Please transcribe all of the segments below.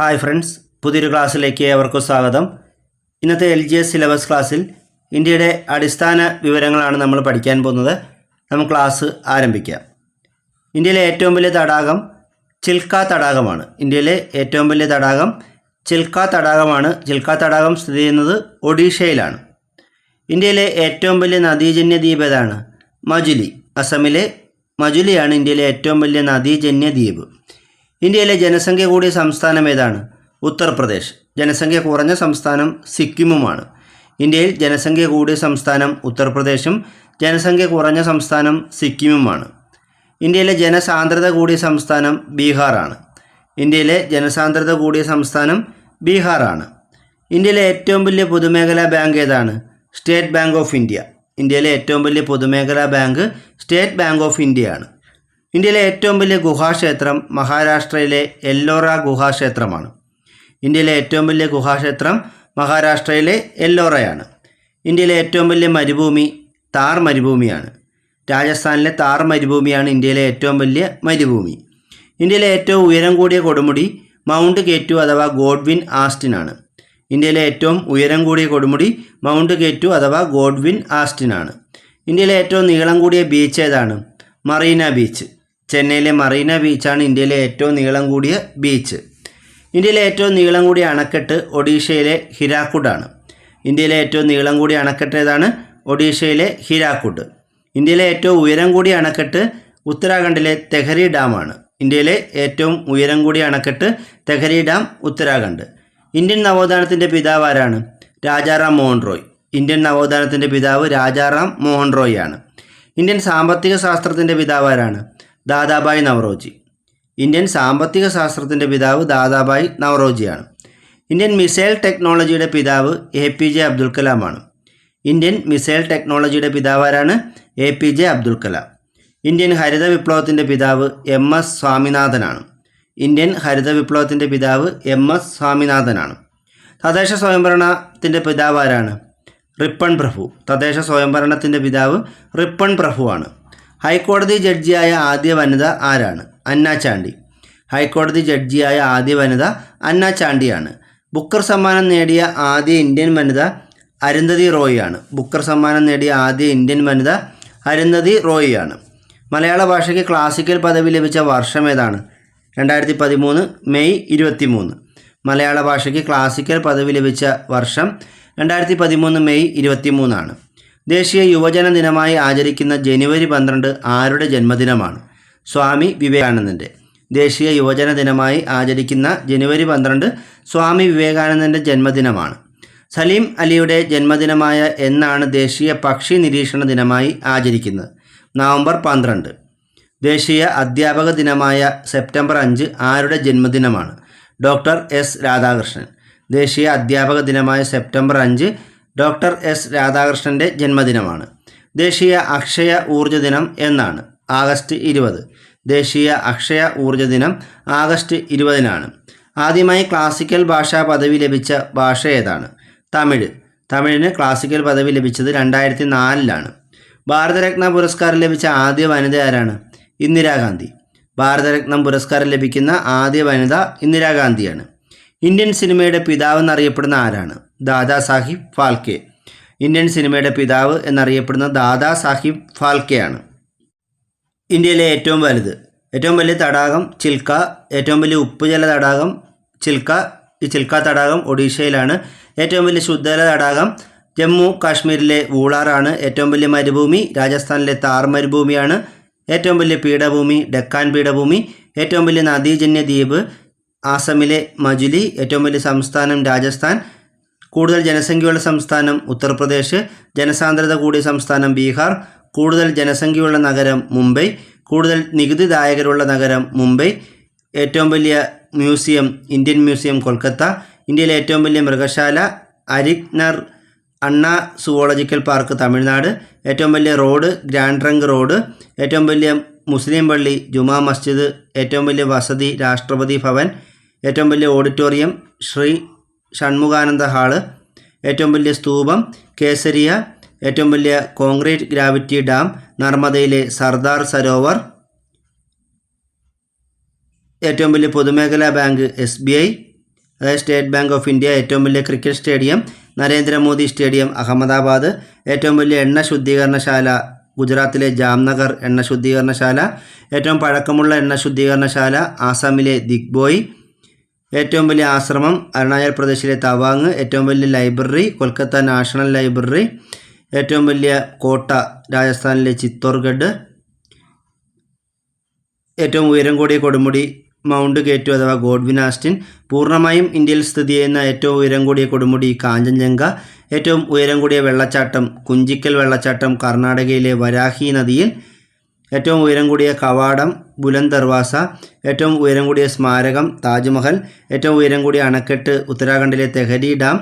Hi friends പുതിയൊരു ക്ലാസ്സിലേക്ക് ഏവർക്കും സ്വാഗതം. ഇന്നത്തെ എൽ ജി എസ് സിലബസ് ക്ലാസ്സിൽ ഇന്ത്യയുടെ അടിസ്ഥാന വിവരങ്ങളാണ് നമ്മൾ പഠിക്കാൻ പോകുന്നത്. നമുക്ക് ക്ലാസ് ആരംഭിക്കാം. ഇന്ത്യയിലെ ഏറ്റവും വലിയ തടാകം ചിൽക്ക തടാകമാണ്. ഇന്ത്യയിലെ ഏറ്റവും വലിയ തടാകം ചിൽക്ക തടാകമാണ്. ചിൽക്ക തടാകം സ്ഥിതി ചെയ്യുന്നത് ഒഡീഷയിലാണ്. ഇന്ത്യയിലെ ഏറ്റവും വലിയ നദീജന്യ ദ്വീപ് ഏതാണ്? മജുലി. അസമിലെ മജുലിയാണ് ഇന്ത്യയിലെ ഏറ്റവും വലിയ നദീജന്യ ദ്വീപ്. ഇന്ത്യയിലെ ജനസംഖ്യ കൂടിയ സംസ്ഥാനം ഏതാണ്? ഉത്തർപ്രദേശ്. ജനസംഖ്യ കുറഞ്ഞ സംസ്ഥാനം സിക്കിമുമാണ്. ഇന്ത്യയിൽ ജനസംഖ്യ കൂടിയ സംസ്ഥാനം ഉത്തർപ്രദേശും ജനസംഖ്യ കുറഞ്ഞ സംസ്ഥാനം സിക്കിമുമാണ്. ഇന്ത്യയിലെ ജനസാന്ദ്രത കൂടിയ സംസ്ഥാനം ബീഹാറാണ്. ഇന്ത്യയിലെ ജനസാന്ദ്രത കൂടിയ സംസ്ഥാനം ബീഹാറാണ്. ഇന്ത്യയിലെ ഏറ്റവും വലിയ പൊതുമേഖലാ ബാങ്ക് ഏതാണ്? State Bank of India. ഇന്ത്യയിലെ ഏറ്റവും വലിയ പൊതുമേഖലാ ബാങ്ക് സ്റ്റേറ്റ് ബാങ്ക് ഓഫ് ഇന്ത്യയാണ്. ഇന്ത്യയിലെ ഏറ്റവും വലിയ ഗുഹാക്ഷേത്രം മഹാരാഷ്ട്രയിലെ എല്ലോറ ഗുഹാക്ഷേത്രമാണ്. ഇന്ത്യയിലെ ഏറ്റവും വലിയ ഗുഹാക്ഷേത്രം മഹാരാഷ്ട്രയിലെ എല്ലോറയാണ്. ഇന്ത്യയിലെ ഏറ്റവും വലിയ മരുഭൂമി താർ മരുഭൂമിയാണ്. രാജസ്ഥാനിലെ താർ മരുഭൂമിയാണ് ഇന്ത്യയിലെ ഏറ്റവും വലിയ മരുഭൂമി. ഇന്ത്യയിലെ ഏറ്റവും ഉയരം കൂടിയ കൊടുമുടി മൗണ്ട് കേറ്റു അഥവാ ഗോഡ്വിൻ ആസ്റ്റിനാണ്. ഇന്ത്യയിലെ ഏറ്റവും ഉയരം കൂടിയ കൊടുമുടി മൗണ്ട് കേറ്റു അഥവാ ഗോഡ്വിൻ ആസ്റ്റിനാണ്. ഇന്ത്യയിലെ ഏറ്റവും നീളം കൂടിയ ബീച്ച് ഏതാണ്? Marina beach. ചെന്നൈയിലെ മറീന ബീച്ചാണ് ഇന്ത്യയിലെ ഏറ്റവും നീളം കൂടിയ ബീച്ച്. ഇന്ത്യയിലെ ഏറ്റവും നീളം കൂടിയ അണക്കെട്ട് ഒഡീഷയിലെ ഹിരാക്കുഡാണ്. ഇന്ത്യയിലെ ഏറ്റവും നീളം കൂടിയ അണക്കെട്ട് ഏതാണ്? ഒഡീഷയിലെ ഹിരാക്കുഡ്. ഇന്ത്യയിലെ ഏറ്റവും ഉയരം കൂടിയ അണക്കെട്ട് ഉത്തരാഖണ്ഡിലെ തെഹരി ഡാമാണ്. ഇന്ത്യയിലെ ഏറ്റവും ഉയരം കൂടിയ അണക്കെട്ട് തെഹരി ഡാം ഉത്തരാഖണ്ഡ്. ഇന്ത്യൻ നവോത്ഥാനത്തിന്റെ പിതാവ് ആരാണ്? രാജാറാം മോഹൻ റോയ് ഇന്ത്യൻ നവോത്ഥാനത്തിന്റെ പിതാവ് രാജാറാം മോഹൻ റോയ് ആണ്. ഇന്ത്യൻ സാമ്പത്തിക ശാസ്ത്രത്തിന്റെ പിതാവ് ആരാണ്? ദാദാബായ് നവറോജി. ഇന്ത്യൻ സാമ്പത്തിക ശാസ്ത്രത്തിന്റെ പിതാവ് ദാദാബായ് നവറോജിയാണ്. ഇന്ത്യൻ മിസൈൽ ടെക്നോളജിയുടെ പിതാവ് എ പി ജെ അബ്ദുൽ കലാമാണ്. ഇന്ത്യൻ മിസൈൽ ടെക്നോളജിയുടെ പിതാവ് ആരാണ് A P J Abdul Kalam. Indian ഹരിത വിപ്ലവത്തിന്റെ പിതാവ് എം എസ് സ്വാമിനാഥനാണ്. ഇന്ത്യൻ ഹരിത വിപ്ലവത്തിന്റെ പിതാവ് എം എസ് സ്വാമിനാഥനാണ്. തദ്ദേശ സ്വയംഭരണത്തിന്റെ പിതാവ് ആരാണ് റിപ്പൺ പ്രഭു. തദ്ദേശ സ്വയംഭരണത്തിന്റെ പിതാവ് റിപ്പൺ പ്രഭുവാണ്. ഹൈക്കോടതി ജഡ്ജിയായ ആദ്യ വനിത ആരാണ്? അന്ന ചാണ്ടി. ഹൈക്കോടതി ജഡ്ജിയായ ആദ്യ വനിത അന്ന ചാണ്ടിയാണ്. ബുക്കർ സമ്മാനം നേടിയ ആദ്യ ഇന്ത്യൻ വനിത അരുന്ധതി റോയിയാണ്. ബുക്കർ സമ്മാനം നേടിയ ആദ്യ ഇന്ത്യൻ വനിത അരുന്ധതി റോയിയാണ്. മലയാള ഭാഷയ്ക്ക് ക്ലാസിക്കൽ പദവി ലഭിച്ച വർഷം ഏതാണ്? രണ്ടായിരത്തി പതിമൂന്ന് മെയ് ഇരുപത്തി മൂന്ന് മലയാള ഭാഷയ്ക്ക് ക്ലാസിക്കൽ പദവി ലഭിച്ച വർഷം രണ്ടായിരത്തി പതിമൂന്ന് മെയ് ഇരുപത്തി മൂന്നാണ് ദേശീയ യുവജന ദിനമായി ആചരിക്കുന്ന ജനുവരി പന്ത്രണ്ട് ആരുടെ ജന്മദിനമാണ്? സ്വാമി വിവേകാനന്ദന്റെ ദേശീയ യുവജന ദിനമായി ആചരിക്കുന്ന ജനുവരി പന്ത്രണ്ട് സ്വാമി വിവേകാനന്ദന്റെ ജന്മദിനമാണ്. സലീം അലിയുടെ ജന്മദിനമായ എന്നാണ് ദേശീയ പക്ഷി നിരീക്ഷണ ദിനമായി ആചരിക്കുന്നത്. നവംബർ പന്ത്രണ്ട്. ദേശീയ അധ്യാപക ദിനമായ സെപ്റ്റംബർ അഞ്ച് ആരുടെ ജന്മദിനമാണ്? Doctor S Radhakrishnan. ദേശീയ അധ്യാപക ദിനമായ സെപ്റ്റംബർ അഞ്ച് ഡോക്ടർ എസ് രാധാകൃഷ്ണന്റെ ജന്മദിനമാണ്. ദേശീയ അക്ഷയ ഊർജ ദിനം എന്നാണ്. ആഗസ്റ്റ് ഇരുപത്. ദേശീയ അക്ഷയ ഊർജ ദിനം ആഗസ്റ്റ് ഇരുപതിനാണ്. ആദ്യമായി ക്ലാസിക്കൽ ഭാഷാ പദവി ലഭിച്ച ഭാഷ ഏതാണ്? തമിഴ്. തമിഴിന് ക്ലാസിക്കൽ പദവി ലഭിച്ചത് രണ്ടായിരത്തി നാലിലാണ് ഭാരതരത്ന പുരസ്കാരം ലഭിച്ച ആദ്യ വനിത ആരാണ്? ഇന്ദിരാഗാന്ധി. ഭാരതരത്നം പുരസ്കാരം ലഭിക്കുന്ന ആദ്യ വനിത ഇന്ദിരാഗാന്ധിയാണ്. ഇന്ത്യൻ സിനിമയുടെ പിതാവ് എന്നറിയപ്പെടുന്ന ആരാണ്? ദാദാ സാഹിബ് ഫാൽക്കെ. ഇന്ത്യൻ സിനിമയുടെ പിതാവ് എന്നറിയപ്പെടുന്ന ദാദാ സാഹിബ് ഫാൽക്കെയാണ്. ഇന്ത്യയിലെ ഏറ്റവും വലുത്. ഏറ്റവും വലിയ തടാകം ചിൽക്ക ഏറ്റവും വലിയ ഉപ്പുജല തടാകം ചിൽക്ക ഈ ചിൽക്ക തടാകം ഒഡീഷയിലാണ്. ഏറ്റവും വലിയ ശുദ്ധജല തടാകം ജമ്മു കാശ്മീരിലെ വൂളാറാണ് ഏറ്റവും വലിയ മരുഭൂമി രാജസ്ഥാനിലെ താർ മരുഭൂമിയാണ്. ഏറ്റവും വലിയ പീഠഭൂമി ഡെക്കാൻ പീഠഭൂമി. ഏറ്റവും വലിയ നദീജന്യ ദ്വീപ് ആസമിലെ മജുലി. ഏറ്റവും വലിയ സംസ്ഥാനം രാജസ്ഥാൻ. കൂടുതൽ ജനസംഖ്യയുള്ള സംസ്ഥാനം ഉത്തർപ്രദേശ് ജനസാന്ദ്രത കൂടിയ സംസ്ഥാനം ബീഹാർ കൂടുതൽ ജനസംഖ്യയുള്ള നഗരം മുംബൈ കൂടുതൽ നികുതിദായകരുള്ള നഗരം മുംബൈ ഏറ്റവും വലിയ മ്യൂസിയം ഇന്ത്യൻ മ്യൂസിയം കൊൽക്കത്ത ഇന്ത്യയിലെ ഏറ്റവും വലിയ മൃഗശാല അരിഗ്നർ അണ്ണ സുവോളജിക്കൽ പാർക്ക് തമിഴ്നാട് ഏറ്റവും വലിയ റോഡ് ഗ്രാൻഡ് ട്രങ്ക് റോഡ് ഏറ്റവും വലിയ മുസ്ലിം പള്ളി ജുമാ മസ്ജിദ് ഏറ്റവും വലിയ വസതി രാഷ്ട്രപതി ഭവൻ ഏറ്റവും വലിയ ഓഡിറ്റോറിയം ശ്രീ ഷൺമുഖാനന്ദ ഹാൾ ഏറ്റവും വലിയ സ്തൂപം കേസരിയ ഏറ്റവും വലിയ കോൺക്രീറ്റ് ഗ്രാവിറ്റി ഡാം നർമ്മദയിലെ സർദാർ സരോവർ ഏറ്റവും വലിയ പൊതുമേഖലാ ബാങ്ക് എസ് ബി ഐ അതായത് സ്റ്റേറ്റ് ബാങ്ക് ഓഫ് ഇന്ത്യ ഏറ്റവും വലിയ cricket stadium Narendra Modi stadium Ahmedabad ഏറ്റവും വലിയ എണ്ണ ശുദ്ധീകരണശാല ഗുജറാത്തിലെ ജാംനഗർ എണ്ണ ശുദ്ധീകരണശാല ഏറ്റവും പഴക്കമുള്ള എണ്ണ ശുദ്ധീകരണശാല ആസാമിലെ ദിഗ്ബോയ് ഏറ്റവും വലിയ ആശ്രമം അരുണാചൽ പ്രദേശിലെ തവാങ് ഏറ്റവും വലിയ ലൈബ്രറി കൊൽക്കത്ത നാഷണൽ ലൈബ്രറി ഏറ്റവും വലിയ കോട്ട രാജസ്ഥാനിലെ ചിത്തോർഗഡ് ഏറ്റവും ഉയരം കൂടിയ കൊടുമുടി മൗണ്ട് കേറ്റു അഥവാ ഗോഡ്വിൻ ആസ്റ്റിൻ പൂർണമായും ഇന്ത്യയിൽ സ്ഥിതി ചെയ്യുന്ന ഏറ്റവും ഉയരം കൂടിയ കൊടുമുടി കാഞ്ചൻജംഗ ഏറ്റവും ഉയരം കൂടിയ വെള്ളച്ചാട്ടം കുഞ്ചിക്കൽ വെള്ളച്ചാട്ടം കർണാടകയിലെ വരാഹി നദിയിൽ ഏറ്റവും ഉയരം കൂടിയ കവാടം ബുലന്ദ് ദർവാസ ഏറ്റവും ഉയരം കൂടിയ സ്മാരകം താജ്മഹൽ ഏറ്റവും ഉയരം കൂടിയ അണക്കെട്ട് ഉത്തരാഖണ്ഡിലെ തെഹരി ഡാം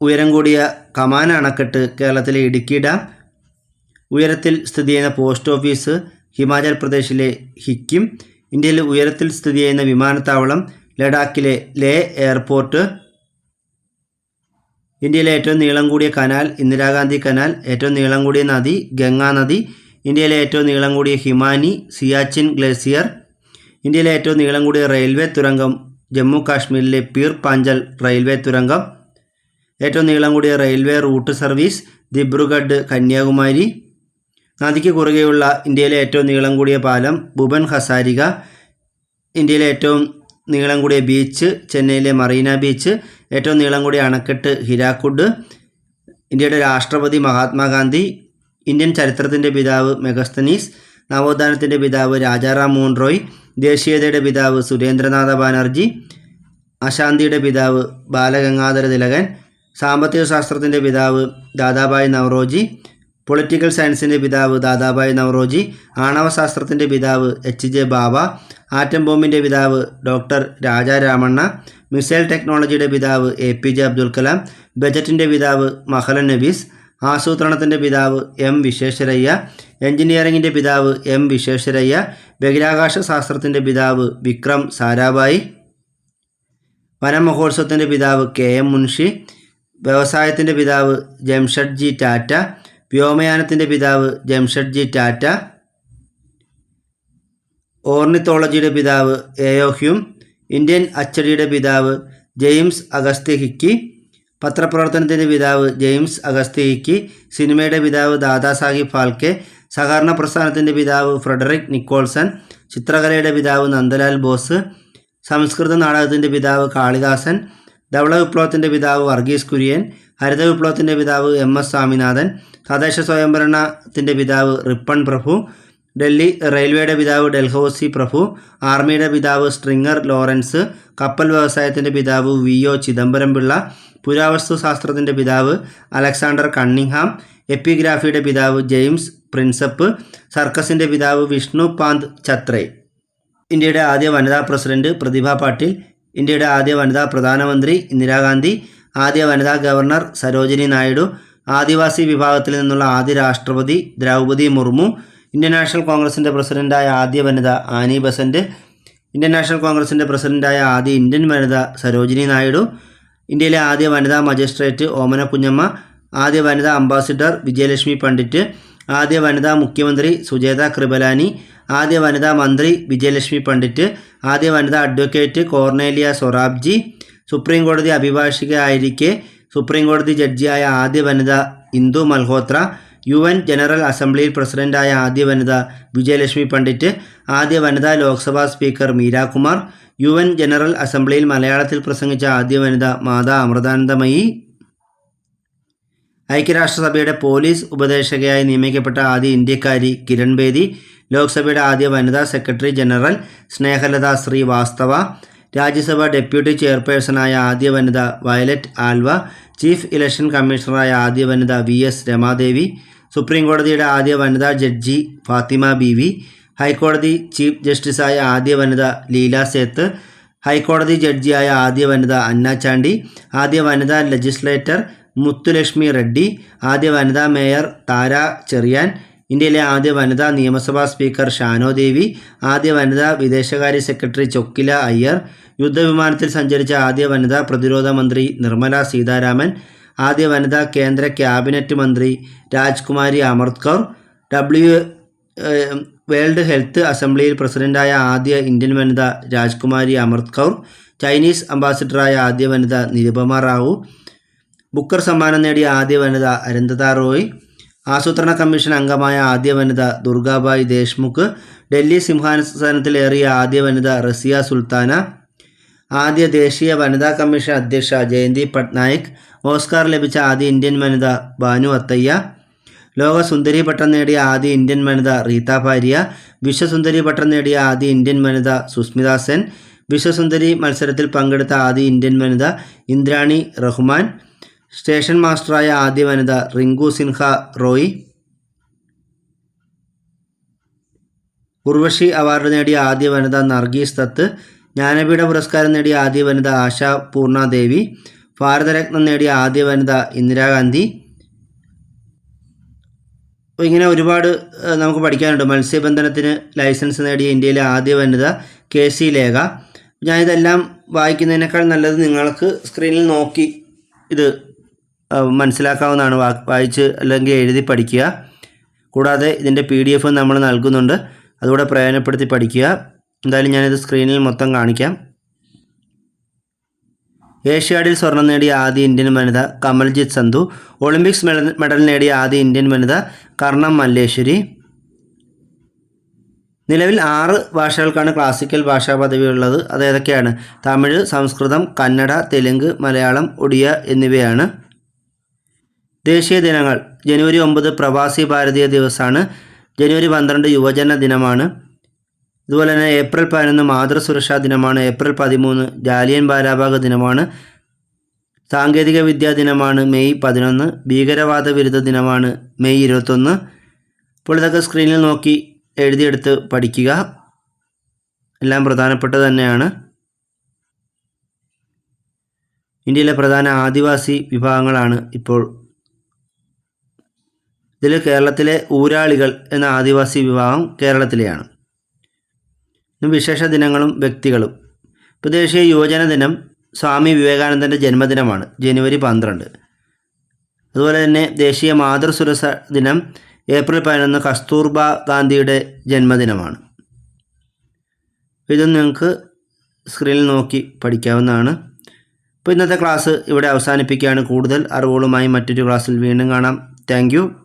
ഉയരം കൂടിയ കമാന അണക്കെട്ട് കേരളത്തിലെ ഇടുക്കി ഡാം ഉയരത്തിൽ സ്ഥിതി ചെയ്യുന്ന പോസ്റ്റ് ഓഫീസ് ഹിമാചൽ പ്രദേശിലെ ഹിക്കിം ഇന്ത്യയിലെ ഉയരത്തിൽ സ്ഥിതി ചെയ്യുന്ന വിമാനത്താവളം ലഡാക്കിലെ ലേ എയർപോർട്ട് ഇന്ത്യയിലെ ഏറ്റവും നീളം കൂടിയ കനാൽ ഇന്ദിരാഗാന്ധി കനാൽ ഏറ്റവും നീളം കൂടിയ നദി ഗംഗാ നദി ഇന്ത്യയിലെ ഏറ്റവും നീളം കൂടിയ ഹിമാനി സിയാച്ചിൻ ഗ്ലേസിയർ. ഇന്ത്യയിലെ ഏറ്റവും നീളം കൂടിയ റെയിൽവേ തുരങ്കം ജമ്മു കാശ്മീരിലെ പീർ പാഞ്ചൽ റെയിൽവേ തുരങ്കം. ഏറ്റവും നീളം കൂടിയ railway route service Dibrugarh Kanyakumari. നദിക്ക് കുറുകെയുള്ള ഇന്ത്യയിലെ ഏറ്റവും നീളം കൂടിയ പാലം ഭുവൻ ഹസാരിക. ഇന്ത്യയിലെ ഏറ്റവും നീളം കൂടിയ ബീച്ച് ചെന്നൈയിലെ മറീന ബീച്ച്. ഏറ്റവും നീളം കൂടിയ അണക്കെട്ട് ഹിരാക്കുഡ്. ഇന്ത്യയുടെ രാഷ്ട്രപതി മഹാത്മാഗാന്ധി. ഇന്ത്യൻ ചരിത്രത്തിന്റെ പിതാവ് മെഗസ്തനീസ് നവോത്ഥാനത്തിന്റെ പിതാവ് രാജാറാം മോഹൻ റോയ് ദേശീയതയുടെ പിതാവ് സുരേന്ദ്രനാഥ ബാനർജി അശാന്തിയുടെ പിതാവ് ബാലഗംഗാധര തിലകൻ സാമ്പത്തിക ശാസ്ത്രത്തിന്റെ പിതാവ് ദാദാബായ് നവറോജി പൊളിറ്റിക്കൽ സയൻസിന്റെ പിതാവ് ദാദാബായ് നവറോജി ആണവശാസ്ത്രത്തിന്റെ പിതാവ് എച്ച് ജെ ബാബ ആറ്റം ബോംബിന്റെ പിതാവ് ഡോക്ടർ രാജാ രാമണ്ണ മിസൈൽ ടെക്നോളജിയുടെ പിതാവ് A P J Abdul Kalam ബജറ്റിന്റെ പിതാവ് മഹലൻ നബീസ് ആസൂത്രണത്തിന്റെ പിതാവ് എം വിശ്വേശ്വരയ്യ എഞ്ചിനീയറിംഗിന്റെ പിതാവ് എം വിശ്വേശ്വരയ്യ ബഹിരാകാശ ശാസ്ത്രത്തിന്റെ പിതാവ് വിക്രം സാരാഭായി വനമഹോത്സവത്തിന്റെ പിതാവ് കെ എം മുൻഷി വ്യവസായത്തിന്റെ പിതാവ് ജംഷഡ്ജി ടാറ്റ വ്യോമയാനത്തിന്റെ പിതാവ് ജംഷഡ്ജി ടാറ്റ ഓർണിത്തോളജിയുടെ പിതാവ് എയോഹ്യൂം ഇന്ത്യൻ അച്ചടിയുടെ പിതാവ് ജെയിംസ് അഗസ്ത്യ ഹിക്കി പത്രപ്രവർത്തനത്തിന്റെ പിതാവ് ജെയിംസ് അഗസ്തിക്ക് സിനിമയുടെ പിതാവ് ദാദാസാഹിബ് ഫാൽക്കെ സഹകരണ പ്രസ്ഥാനത്തിന്റെ പിതാവ് ഫ്രെഡറിക് നിക്കോൾസൺ ചിത്രകലയുടെ പിതാവ് നന്ദലാൽ ബോസ് സംസ്കൃത നാടകത്തിന്റെ പിതാവ് കാളിദാസൻ ധവള വിപ്ലവത്തിന്റെ പിതാവ് വർഗീസ് കുര്യൻ ഹരിത വിപ്ലവത്തിന്റെ പിതാവ് എം എസ് സ്വാമിനാഥൻ തദ്ദേശ സ്വയംഭരണത്തിന്റെ പിതാവ് റിപ്പൺ പ്രഭു ഡൽഹി റെയിൽവേയുടെ പിതാവ് ഡൽഹോസി പ്രഭു ആർമിയുടെ പിതാവ് സ്ട്രിങ്ങർ ലോറൻസ് കപ്പൽ വ്യവസായത്തിന്റെ പിതാവ് വി ഒ ചിദംബരം പിള്ള പുരാവസ്തു ശാസ്ത്രത്തിന്റെ പിതാവ് അലക്സാണ്ടർ കണ്ണിങ്ഹാം എപ്പിഗ്രാഫിയുടെ പിതാവ് ജെയിംസ് പ്രിൻസപ്പ് സർക്കസിന്റെ പിതാവ് വിഷ്ണു പാന്ത് ഛത്രേ. ഇന്ത്യയുടെ ആദ്യ വനിതാ പ്രസിഡന്റ് പ്രതിഭ പാട്ടീൽ ഇന്ത്യയുടെ ആദ്യ വനിതാ പ്രധാനമന്ത്രി ഇന്ദിരാഗാന്ധി ആദ്യ വനിതാ ഗവർണർ സരോജിനി നായിഡു ആദിവാസി വിഭാഗത്തിൽ നിന്നുള്ള ആദ്യ രാഷ്ട്രപതി ദ്രൗപദി മുർമു ഇന്ത്യൻ നാഷണൽ കോൺഗ്രസിന്റെ പ്രസിഡന്റായ ആദ്യ വനിത ആനി ബസന്റ് ഇന്ത്യൻ നാഷണൽ കോൺഗ്രസിന്റെ പ്രസിഡന്റായ ആദ്യ ഇന്ത്യൻ വനിത സരോജിനി നായിഡു ഇന്ത്യയിലെ ആദ്യ വനിതാ മജിസ്ട്രേറ്റ് ഓമന കുഞ്ഞമ്മ ആദ്യ വനിതാ അംബാസിഡർ വിജയലക്ഷ്മി പണ്ഡിറ്റ് ആദ്യ വനിതാ മുഖ്യമന്ത്രി സുജേത കൃപലാനി ആദ്യ വനിതാ മന്ത്രി വിജയലക്ഷ്മി പണ്ഡിറ്റ് ആദ്യ വനിതാ അഡ്വക്കേറ്റ് കോർണേലിയ സൊറാബ്ജി സുപ്രീം കോടതി അഭിഭാഷികയായിരിക്കെ സുപ്രീം കോടതി ജഡ്ജിയായ ആദ്യ വനിത Indu Malhotra U N general അസംബ്ലിയിൽ പ്രസിഡന്റായ ആദ്യ വനിത വിജയലക്ഷ്മി പണ്ഡിറ്റ് ആദ്യ വനിതാ Lok Sabha speaker Meira Kumar U N general അസംബ്ലിയിൽ മലയാളത്തിൽ പ്രസംഗിച്ച ആദ്യ വനിത മാതാ അമൃതാനന്ദമയി. ഐക്യരാഷ്ട്രസഭയുടെ പോലീസ് ഉപദേശകയായി നിയമിക്കപ്പെട്ട ആദ്യ ഇന്ത്യക്കാരി കിരൺ ബേദി ലോക്സഭയുടെ ആദ്യ വനിതാ secretary general Snehlata Srivastava Rajya Sabha deputy ചെയർപേഴ്സണായ ആദ്യ വനിത വയലറ്റ് ആൽവ ചീഫ് ഇലക്ഷൻ കമ്മീഷണറായ ആദ്യ വനിത വി എസ് രമാദേവി സുപ്രീം കോടതിയുടെ ആദ്യ വനിതാ ജഡ്ജി ഫാത്തിമ ബി വി ഹൈക്കോടതി ചീഫ് ജസ്റ്റിസായ ആദ്യ വനിത ലീല സേത്ത് ഹൈക്കോടതി ജഡ്ജിയായ ആദ്യ വനിത അന്ന ചാണ്ടി ആദ്യ വനിതാ ലെജിസ്ലേറ്റർ മുത്തുലക്ഷ്മി റെഡ്ഡി ആദ്യ വനിതാ മേയർ താര ചെറിയാൻ ഇന്ത്യയിലെ ആദ്യ വനിതാ നിയമസഭാ സ്പീക്കർ ഷാനോ ദേവി ആദ്യ വനിതാ വിദേശകാര്യ സെക്രട്ടറി ചൊക്കില അയ്യർ യുദ്ധവിമാനത്തിൽ സഞ്ചരിച്ച ആദ്യ വനിതാ പ്രതിരോധ മന്ത്രി നിർമ്മല സീതാരാമൻ ആദ്യ വനിതാ കേന്ദ്ര ക്യാബിനറ്റ് മന്ത്രി Rajkumari Amrit Kaur W world health അസംബ്ലിയിൽ പ്രസിഡന്റായ ആദ്യ ഇന്ത്യൻ വനിത രാജ്കുമാരി അമൃത് കൗർ ചൈനീസ് അംബാസിഡറായ ആദ്യ വനിത നിരുപമ റാവു ബുക്കർ സമ്മാനം നേടിയ ആദ്യ വനിത അരന്ദത റോയ് ആസൂത്രണ കമ്മീഷൻ അംഗമായ ആദ്യ വനിത ദുർഗാബായ് ദേശ്മുഖ് ഡൽഹി സിംഹാസനത്തിലേറിയ ആദ്യ വനിത റസിയ സുൽത്താന ആദ്യ ദേശീയ വനിതാ കമ്മീഷൻ അധ്യക്ഷ ജയന്തി പട്നായിക് ഓസ്കാർ ലഭിച്ച ആദ്യ ഇന്ത്യൻ വനിത ഭാനു അത്തയ്യ ലോക സുന്ദരി പട്ടം നേടിയ ആദ്യ ഇന്ത്യൻ വനിത റീത ഭാര്യ വിശ്വസുന്ദരി പട്ടം നേടിയ ആദ്യ ഇന്ത്യൻ വനിത സുസ്മിത സെൻ വിശ്വസുന്ദരി മത്സരത്തിൽ പങ്കെടുത്ത ആദ്യ ഇന്ത്യൻ വനിത ഇന്ദ്രാണി റഹ്മാൻ സ്റ്റേഷൻ മാസ്റ്ററായ ആദ്യ വനിത റിങ്കു സിൻഹ റോയ് ഉർവശി അവാർഡ് നേടിയ ആദ്യ വനിത നർഗീസ് ദത്ത് ജ്ഞാനപീഠ പുരസ്കാരം നേടിയ ആദ്യ വനിത ആശ പൂർണാദേവി ഭാരതരത്നം നേടിയ ആദ്യ വനിത ഇന്ദിരാഗാന്ധി. ഇങ്ങനെ ഒരുപാട് നമുക്ക് പഠിക്കാനുണ്ട്. മത്സ്യബന്ധനത്തിന് ലൈസൻസ് നേടിയ ഇന്ത്യയിലെ ആദ്യ വനിത കെ സി ലേഖ. ഞാനിതെല്ലാം വായിക്കുന്നതിനേക്കാൾ നല്ലത് നിങ്ങൾക്ക് സ്ക്രീനിൽ നോക്കി ഇത് മനസ്സിലാക്കാവുന്നതാണ്. വായിച്ച് അല്ലെങ്കിൽ എഴുതി പഠിക്കുക. കൂടാതെ ഇതിന്റെ പി ഡി എഫ് നമ്മൾ നൽകുന്നുണ്ട്. അതുകൂടെ പ്രയോജനപ്പെടുത്തി പഠിക്കുക. എന്തായാലും ഞാനിത് സ്ക്രീനിൽ മൊത്തം കാണിക്കാം. ഏഷ്യാഡിൽ സ്വർണം നേടിയ ആദ്യ ഇന്ത്യൻ വനിത കമൽജിത്ത് സന്ധു ഒളിമ്പിക്സ് മെഡൽ നേടിയ ആദ്യ ഇന്ത്യൻ വനിത കർണം മല്ലേശ്വരി. നിലവിൽ ആറ് ഭാഷകൾക്കാണ് ക്ലാസിക്കൽ ഭാഷാ പദവി ഉള്ളത്. അത് ഏതൊക്കെയാണ്? തമിഴ് സംസ്കൃതം കന്നഡ തെലുങ്ക് മലയാളം ഒഡിയ എന്നിവയാണ്. ദേശീയ ദിനങ്ങൾ. ജനുവരി ഒമ്പത് പ്രവാസി ഭാരതീയ ദിവസമാണ് ജനുവരി പന്ത്രണ്ട് യുവജന ദിനമാണ്. അതുപോലെ തന്നെ ഏപ്രിൽ പതിനൊന്ന് മാതൃസുരക്ഷാ ദിനമാണ് ഏപ്രിൽ പതിമൂന്ന് ജാലിയൻ ബാലാബാഗ് ദിനമാണ് സാങ്കേതിക വിദ്യാ ദിനമാണ് മെയ് പതിനൊന്ന് ഭീകരവാദ വിരുദ്ധ ദിനമാണ് മെയ് ഇരുപത്തൊന്ന്. അപ്പോൾ ഇതൊക്കെ സ്ക്രീനിൽ നോക്കി എഴുതിയെടുത്ത് പഠിക്കുക. എല്ലാം പ്രധാനപ്പെട്ടത് തന്നെയാണ്. ഇന്ത്യയിലെ പ്രധാന ആദിവാസി വിഭാഗങ്ങളാണ് ഇപ്പോൾ. ഇതിൽ കേരളത്തിലെ ഊരാളികൾ എന്ന ആദിവാസി വിഭാഗം കേരളത്തിലെയാണ്. വിശേഷ ദിനങ്ങളും വ്യക്തികളും. ഇപ്പോൾ ദേശീയ യുവജന ദിനം സ്വാമി വിവേകാനന്ദന്റെ ജന്മദിനമാണ് ജനുവരി പന്ത്രണ്ട്. അതുപോലെ തന്നെ ദേശീയ മാതൃസുരക്ഷ ദിനം ഏപ്രിൽ പതിനൊന്ന് കസ്തൂർബ ഗാന്ധിയുടെ ജന്മദിനമാണ്. ഇത് നിങ്ങൾക്ക് സ്ക്രീനിൽ നോക്കി പഠിക്കാവുന്നതാണ്. അപ്പോൾ ഇന്നത്തെ ക്ലാസ് ഇവിടെ അവസാനിപ്പിക്കുകയാണ്. കൂടുതൽ അറിവുകളുമായി മറ്റൊരു ക്ലാസ്സിൽ വീണ്ടും കാണാം. താങ്ക്